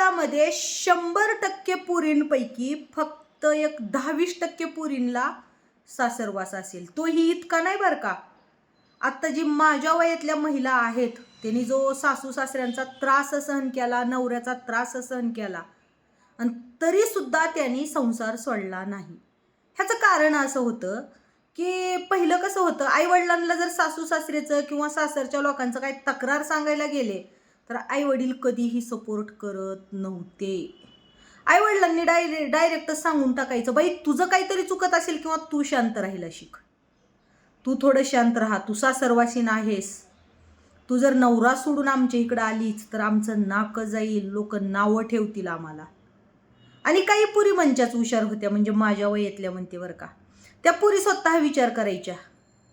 काळामध्ये शंभर टक्के पुरींपैकी फक्त एक दहावीस टक्के पुरींला सासरवास असेल. तोही इतका नाही बरं का? आत्ता जी माझ्या वयातल्या महिला आहेत त्यांनी जो सासू सासऱ्यांचा त्रास सहन केला नवऱ्याचा त्रास सहन केला आणि तरीसुद्धा त्यांनी संसार सोडला नाही. ह्याचं कारण असं होतं की पहिलं कसं होतं आईवडिलांना जर सासू सासऱ्याचं किंवा सासरच्या लोकांचं काही तक्रार सांगायला गेले तर आईवडील कधीही सपोर्ट करत नव्हते. आईवडिलांनी डायरे डायरेक्ट सांगून टाकायचं बाई तुझं काहीतरी चुकत असेल किंवा तू शांत राहिला शिक. तू थोडं शांत राहा तू सासरवासीन आहेस तू जर नवरा सोडून आमच्या इकडं आलीच तर आमचं नाक जाईल लोक नावं ठेवतील आम्हाला. आणि काही पुरी मंचाच हुशार होत्या म्हणजे माझ्या वयातल्या म्हणते बरं का. त्या पुरी स्वतः विचार करायच्या.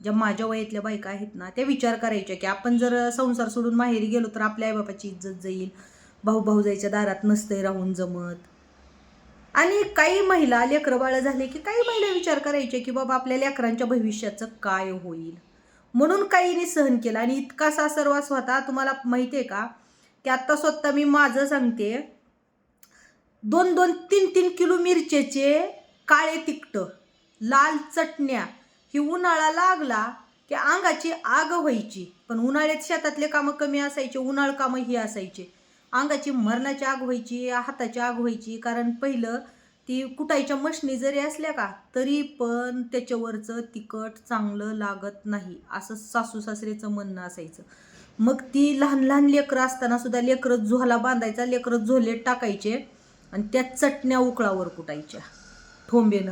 ज्या माझ्या वयातल्या बायका आहेत ना त्या विचार करायच्या की आपण जर संसार सोडून माहेरी गेलो तर आपल्या आईबापाची इज्जत जाईल. भाऊ भाऊ जायच्या दारात नसतंय राहून जमत. आणि काही महिला लेकरं बाळं झाले की काही महिला विचार करायचे की बाबा आपल्या लेकरांच्या भविष्याचं काय होईल? म्हणून काहीने सहन केलं आणि इतका सासरवास होता तुम्हाला माहिती आहे का? की आत्ता स्वतः मी माझं सांगते. दोन दोन तीन तीन किलो मिरचेचे काळे तिकट लाल चटण्या ही उन्हाळा लागला की अंगाची आग व्हायची. पण उन्हाळ्यात शेतातले कामं कमी असायचे उन्हाळ कामं ही असायचे. अंगाची मरणाची आग व्हायची हाताची आग व्हायची. कारण पहिलं ती कुटायच्या मशनी जरी असल्या का तरी पण त्याच्यावरचं तिखट चांगलं लागत नाही असं सासू सासरेचं म्हणणं असायचं. मग ती लहान लहान लेकरं असताना सुद्धा लेकरं झोला बांधायचा लेकरं झोलेत टाकायचे आणि त्या चटण्या उकळावर कुटायच्या ठोंबेनं.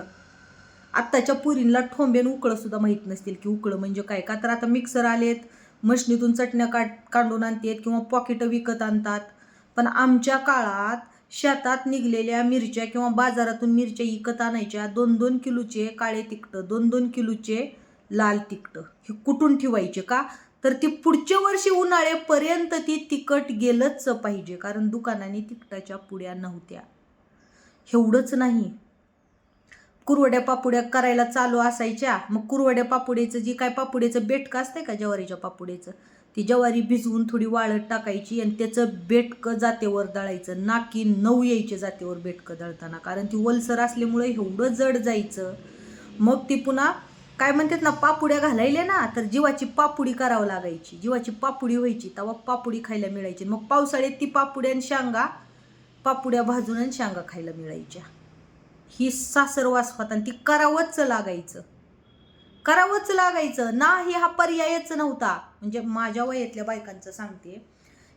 आत्ताच्या पुरींला ठोंबेन उकळं सुद्धा माहीत नसतील की उकळं म्हणजे काय? का तर आता मिक्सर आलेत मशनीतून चटण्या काट काढून आणतात किंवा पॉकेटं विकत आणतात. पण आमच्या काळात शेतात निघलेल्या मिरच्या किंवा बाजारातून मिरच्या इकत आणायच्या दोन दोन किलोचे काळे तिखटं दोन दोन किलोचे लाल तिखटं हे कुठून ठेवायचे का? तर ती पुढच्या वर्षी उन्हाळ्यापर्यंत ती तिखट गेलंच पाहिजे कारण दुकानाने तिखटाच्या पुड्या नव्हत्या. एवढंच नाही. कुरवड्या पापुड्या करायला चालू असायच्या. मग कुरवड्या पापुड्याचं जी काय पापुड्याचं बेटकं असतंय का ज्वारीच्या पापुड्याचं? ती ज्वारी भिजवून थोडी वाळत टाकायची आणि त्याचं बेटकं जातेवर दळायचं. नाकी नऊ यायचे जातेवर बेटकं दळताना. कारण ती वलसर असल्यामुळे एवढं जड जायचं. मग ती पुन्हा काय म्हणतात ना पापुड्या घालायल्या ना तर जीवाची पापुडी करावं लागायची. जीवाची पापुडी व्हायची तेव्हा पापुडी खायला मिळायची. मग पावसाळ्यात ती पापुड्या आणि शेंगा पापुड्या भाजून आणि शेंगा खायला मिळायच्या. ही सासरवास होता आणि ती करावंच लागायचं. करावंच लागायचं. नाही हा पर्यायच नव्हता. म्हणजे माझ्या वयातल्या बायकांचं सांगते.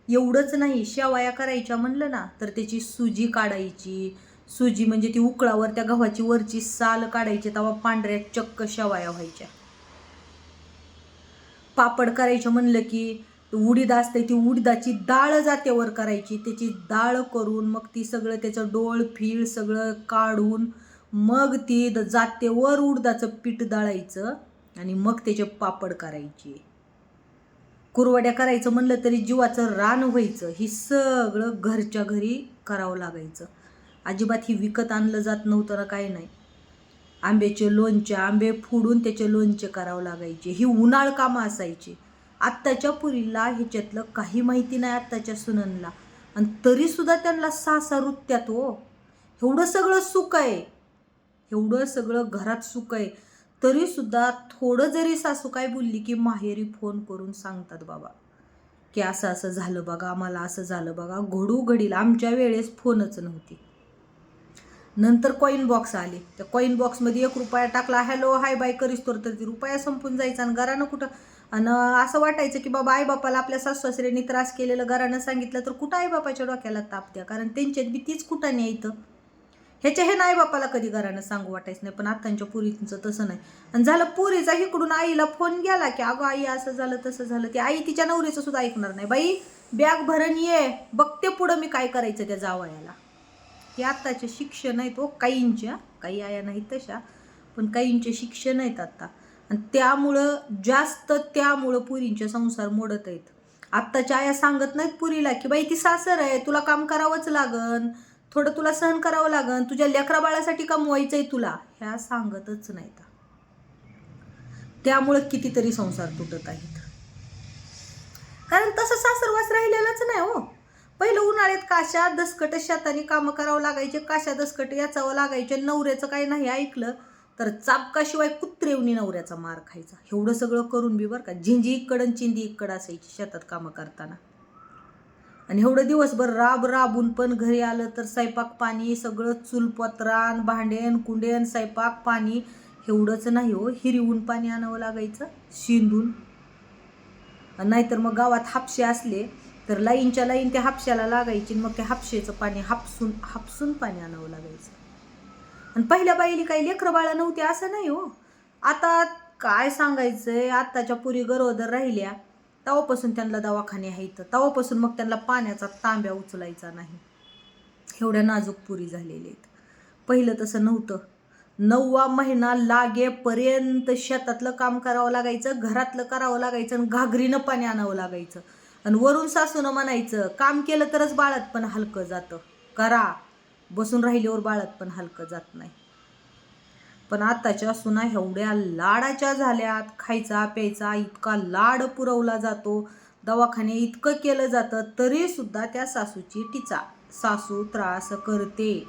एवढंच नाही शेवाया करायच्या म्हणलं ना तर त्याची सुजी काढायची. सुजी म्हणजे ती उकळावर त्या गव्हाची वरची साल काढायची तेव्हा पांढऱ्या चक्क शेवाया व्हायच्या. पापड करायचं म्हणलं की उडीद असते ती उडीदाची डाळ जात्यावर करायची. त्याची डाळ करून मग ती सगळं त्याचं डोळ फीळ सगळं काढून मग ती द- जात्यावर उडदाचं पीठ दळायचं आणि मग त्याचे पापड करायचे. कुरवड्या करायचं म्हणलं तरी जीवाचं रान व्हायचं. ही सगळं घरच्या घरी करावं लागायचं. अजिबात ही विकत आणलं जात नव्हतं ना काही नाही. आंब्याचे लोणचे आंबे फोडून त्याचे लोणचे करावं लागायचे. ही उन्हाळ कामं असायची. आत्ताच्या पुरीला ह्याच्यातलं काही माहिती नाही आत्ताच्या सुननला. आणि तरीसुद्धा त्यांना सासा रुत्यात हो. एवढं सगळं सुख आहे. एवढं सगळं घरात सुख आहे. तरीसुद्धा थोडं जरी सासू काय बोलली की माहेरी फोन करून सांगतात बाबा. की असं असं झालं बघा आम्हाला असं झालं बघा घडू घडील आमच्या वेळेस फोनच नव्हती. नंतर कॉईन बॉक्स आले. त्या कॉईन बॉक्समध्ये एक रुपया टाकला हॅलो हाय बाय करीस तर ती रुपया संपून जायचा आणि घरानं कुठं आणि असं वाटायचं की बाबा आईबापाला आपल्या सासू सासऱ्यांनी त्रास केलेलं घरानं सांगितलं तर कुठं आईबापाच्या डोक्याला ताप द्या? कारण त्यांच्यात बी तीच कुठं नाही ह्याच्या हे नाही बापाला कधी घरानं सांगू वाटायचं नाही पण आत्ताच्या पुरीचं तसं नाही. आणि झालं पुरीचा इकडून आईला फोन गेला की अगं आई असं झालं तसं झालं. ते आई तिच्या नवरीचं सुद्धा ऐकणार नाही. बाई बॅग भरण ये. बघते पुढं मी काय करायचं त्या जावयाला. हे आत्ताचे शिक्षण आहेत हो काहींच्या. काही आया नाहीत तशा पण काहींचे शिक्षण आहेत आत्ता. आणि त्यामुळं जास्त त्यामुळं पुरींचे संसार मोडत आहेत. आत्ताच्या आया सांगत नाहीत पुरीला की बाई ती सासर आहे तुला काम करावंच लागन. थोडं तुला सहन करावं लागन. तुझ्या लेकरा बाळासाठी आहे तुला. ह्या सांगतच नाहीत. त्यामुळं कितीतरी संसार तुटत आहेत. कारण तसं सासरवास राहिलेलाच नाही हो. पहिलं उन्हाळ्यात काशा दसकट शेताने कामं करावं लागायचे काशा दसकट याचावं लागायचे नवऱ्याचं काही नाही ऐकलं. तर चापकाशिवाय कुत्रेवणी नवऱ्याचा मार खायचा. एवढं सगळं करून बी बरं का झिंजी इकडं चिंदी इकडं असायची शेतात कामं करताना. आणि एवढं दिवसभर राब राबून पण घरी आलं तर स्वयंपाक पाणी सगळं चुलपत्रान भांडेन कुंडेन स्वयंपाक पाणी एवढंच नाही हो हिरवून पाणी आणावं लागायचं शिंदून. नाहीतर मग गावात हापशे असले तर लाईनच्या लाईन त्या हापश्याला लागायची आणि मग त्या हापशेचं पाणी हापसून हापसून पाणी आणावं लागायचं. आणि पहिल्या बाईली काही लेकरं बाळा नव्हती असं नाही हो. आता काय सांगायचं आहे आत्ताच्या पुरी गरोदर राहिल्या तेव्हापासून त्यांना दवाखाने आहेत. तेव्हापासून मग त्यांना पाण्याचा तांब्या उचलायचा नाही. एवढ्या नाजूक पुरी झालेल्या आहेत. पहिलं तसं नव्हतं. नववा महिना लागेपर्यंत शेतातलं काम करावं लागायचं घरातलं करावं लागायचं आणि घागरीनं पाणी आणावं लागायचं. आणि वरून सासूनं म्हणायचं काम केलं तरच बाळात पण हलकं जातं. करा. बसून राहिल्यावर बाळात पण हलकं जात नाही. पण आताच्या सुना एवढ्या लाडाच्या झाल्यात. खायचा प्यायचा इतका लाड पुरवला जातो. दवाखाने इतकं केलं जातं तरी सुद्धा त्या सासूची टिचा सासू त्रास करते.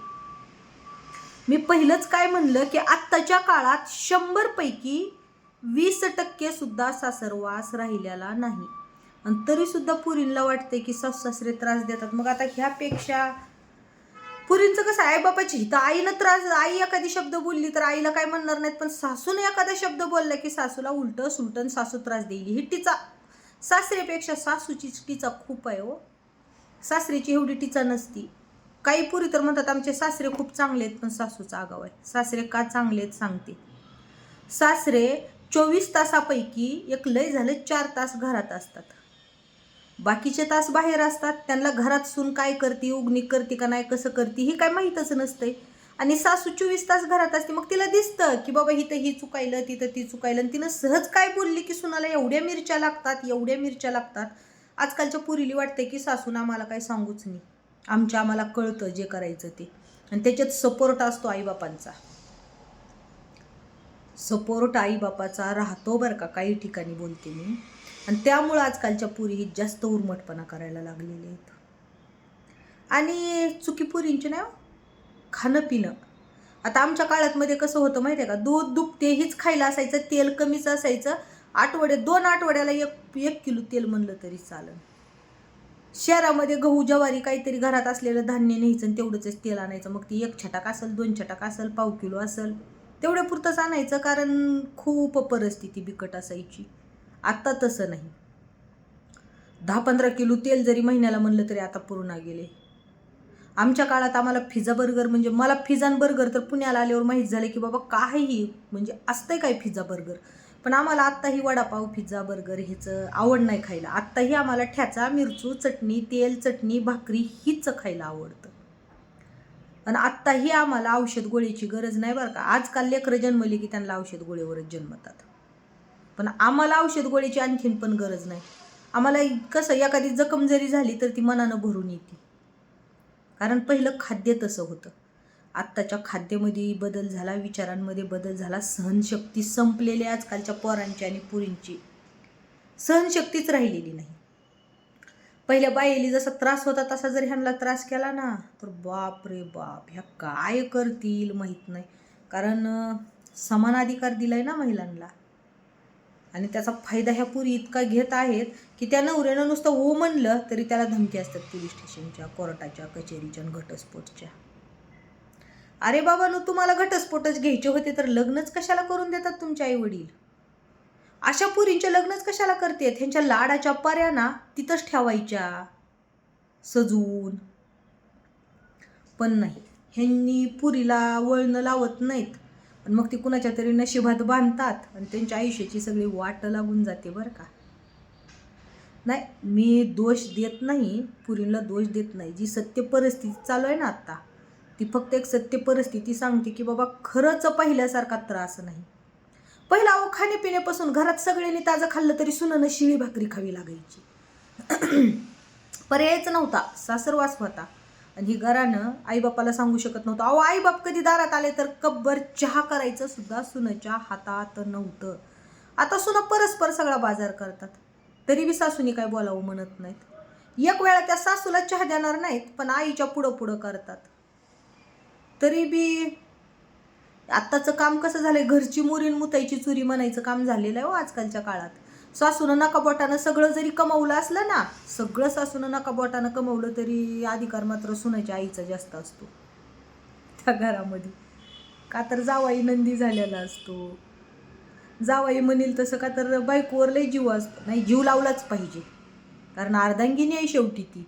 मी पहिलंच काय म्हणलं की आत्ताच्या काळात शंभर पैकी वीस टक्के सुद्धा सासरवास राहिलेला नाही. आणि तरी सुद्धा पुरींला वाटते की सासू सासरे त्रास देतात. मग आता ह्यापेक्षा पुरींचं कसं आहे बापाची हिथं आईनं त्रास आई एखादी शब्द बोलली तर आईला काय म्हणणार नाहीत पण सासूने एखादा शब्द बोलला की सासूला उलट सुलटन सासू त्रास देईल. ही टीचा सासरेपेक्षा सासूची टीचा खूप आहे हो. सासरीची एवढी टीचा नसती. काही पुरी तर म्हणतात आमचे सासरे खूप चांगले आहेत पण सासूचा आगाव आहे. सासरे का चांगले आहेत सांगते. सासरे चोवीस तासापैकी एक लय झालं चार तास घरात असतात. बाकीचे तास बाहेर असतात त्यांना घरात सून काय करते उगणी करते का नाही कसं करते हे काय माहीतच नसतंय. आणि सासू चोवीस तास घरात असते मग तिला दिसतं की बाबा इथं ही चुकायलं तिथं ती चुकायलं आणि तिनं सहज काय बोलली की सुनाला एवढ्या मिरच्या लागतात एवढ्या मिरच्या लागतात. आजकालच्या पुरीली वाटते की सासून आम्हाला काय सांगूच नाही. आमच्या आम्हाला कळतं जे करायचं ते. आणि त्याच्यात सपोर्ट असतो आईबापांचा. सपोर्ट आईबापाचा राहतो बरं का काही ठिकाणी बोलते मी. आणि त्यामुळं आजकालच्या पुरी ही जास्त उर्मटपणा करायला लागलेले आहेत. आणि चुकी पुरींची नाही हो, खाणं पिणं. आता आमच्या काळात मध्ये कसं होतं माहिती आहे का? दूध दुभते हीच खायला असायचं तेल कमीच असायचं. आठवडे दोन आठवड्याला एक एक किलो तेल म्हणलं तरी चालेल. शहरामध्ये गहू ज्वारी काहीतरी घरात असलेलं धान्य न्यायचं आणि तेवढंच तेल आणायचं. मग ती एक छटाक असेल दोन छटाक असेल पाव किलो असेल तेवढ्या पुरतंच आणायचं कारण खूप परिस्थिती बिकट असायची. आत्ता तसं नाही. दहा पंधरा किलो तेल जरी महिन्याला म्हणलं तरी आता पूर्ण गेले. आमच्या काळात आम्हाला फिजा बर्गर म्हणजे मला फिजान बर्गर तर पुण्याला आल्यावर माहीत झालं की बाबा काहीही म्हणजे असतंय काय फिजा बर्गर पण आम्हाला आत्ताही वडापाव पिझ्झा बर्गर ह्याचं आवड नाही खायला. आत्ताही आम्हाला ठ्याचा मिरचू चटणी तेल चटणी भाकरी हीच खायला आवडतं. आणि आत्ताही आम्हाला औषध गोळीची गरज नाही बरं का. आजकाल लेकरं जन्मली की त्यांना औषध गोळीवरच जन्मतात. पण आम्हाला औषध गोळीची आणखीन पण गरज नाही. आम्हाला कसं एखादी जखम जरी झाली तर ती मनानं भरून येते. कारण पहिलं खाद्य तसं होतं. आत्ताच्या खाद्यामध्ये बदल झाला विचारांमध्ये बदल झाला सहनशक्ती संपलेली आजकालच्या पोरांची आणि पुरींची. सहनशक्तीच राहिलेली नाही. पहिल्या बाईली जसा त्रास होता तसा जर ह्यांना त्रास केला ना तर बाप रे बाप ह्या काय करतील माहीत नाही. कारण समान अधिकार दिलाय ना महिलांना. आणि त्याचा फायदा ह्या पुरी इतका घेत आहेत की त्या नवऱ्यानं नुसतं हो म्हणलं तरी त्याला धमकी असतात पोलीस स्टेशनच्या कोर्टाच्या कचेरीच्या आणि घटस्फोटच्या. अरे बाबा नो तुम्हाला घटस्फोटच घ्यायचे होते तर लग्नच कशाला करून देतात तुमचे आई वडील अशा पुरींचे लग्नच कशाला करतेत? ह्यांच्या लाडाच्या पर्याना तिथंच ठेवायच्या. सजवून. पण नाही. ह्यांनी पुरीला वळणं लावत नाहीत. आणि मग ती कुणाच्या तरी नशिबात बांधतात आणि त्यांच्या आयुष्याची सगळी वाट लागून जाते बरं का. नाही मी दोष देत नाही पुरीला दोष देत नाही. जी सत्य परिस्थिती चालू आहे ना आत्ता ती फक्त एक सत्य परिस्थिती सांगते की बाबा खरंच पहिल्यासारखा त्रास नाही. पहिला अहो खाण्यापिण्यापासून घरात सगळ्यांनी ताजं खाल्लं तरी सुनानं शिळी भाकरी खावी लागायची. पर्यायच नव्हता सासरवास होता. आणि ही घरानं आईबापाला सांगू शकत नव्हतं. अहो आईबाप कधी दारात आले तर कब्बर चहा करायचं सुद्धा सुनाच्या हातात नव्हतं. आता सुना परस्पर सगळा बाजार करतात. तरी बी सासूनी काय बोलावं म्हणत नाहीत. एक वेळा त्या सासूला चहा देणार नाहीत पण आईच्या पुढं पुढं करतात. तरी बी आत्ताचं काम कसं झालंय? घरची मुरीन मुतायची चुरी म्हणायचं काम झालेलं आहे हो आजकालच्या काळात. सासूनं नकाबोटानं सगळं जरी कमवलं असलं ना सगळं सासूनं नकाबोटानं कमवलं तरी अधिकार मात्र सुनाच्या आईचा जास्त असतो. त्या घरामध्ये. का तर जावाई नंदी झालेला असतो. जावाई म्हणेल तसं का तर बायकोवर लय जीव असतो. नाही जीव लावलाच पाहिजे. कारण अर्धांगिनी आहे शेवटी ती.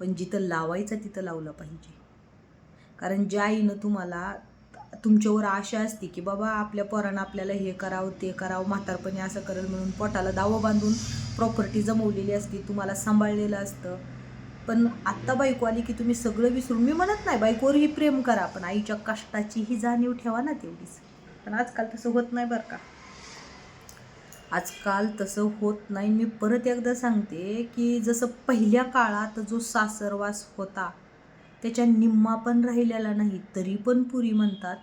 पण जिथं लावायचं तिथं लावलं पाहिजे. कारण ज्या आईनं तुम्हाला तुमच्यावर आशा असते की बाबा आपल्या पोरानं आपल्याला हे करावं ते करावं म्हातारपणी असं करेल म्हणून पोटाला दावं बांधून प्रॉपर्टी जमवलेली असते तुम्हाला सांभाळलेलं असतं. पण आत्ता बायको आली की तुम्ही सगळं विसरून मी म्हणत नाही बायकोवरही प्रेम करा पण आईच्या कष्टाची ही जाणीव ठेवा ना तेवढीच. पण आजकाल तसं होत नाही बरं का. आजकाल तसं होत नाही. मी परत एकदा सांगते की जसं पहिल्या काळात जो सासरवास होता त्याच्या निम्मा पण राहिलेला नाही तरी पण पुरी म्हणतात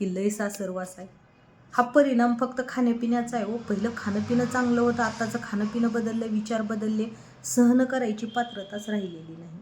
की लय सासरवास आहे. हा परिणाम फक्त खाण्यापिण्याचा आहे हो. पहिलं खाणंपिणं चांगलं होतं आताचं खाणंपिणं बदललं विचार बदलले सहन करायची पात्रताच राहिलेली नाही.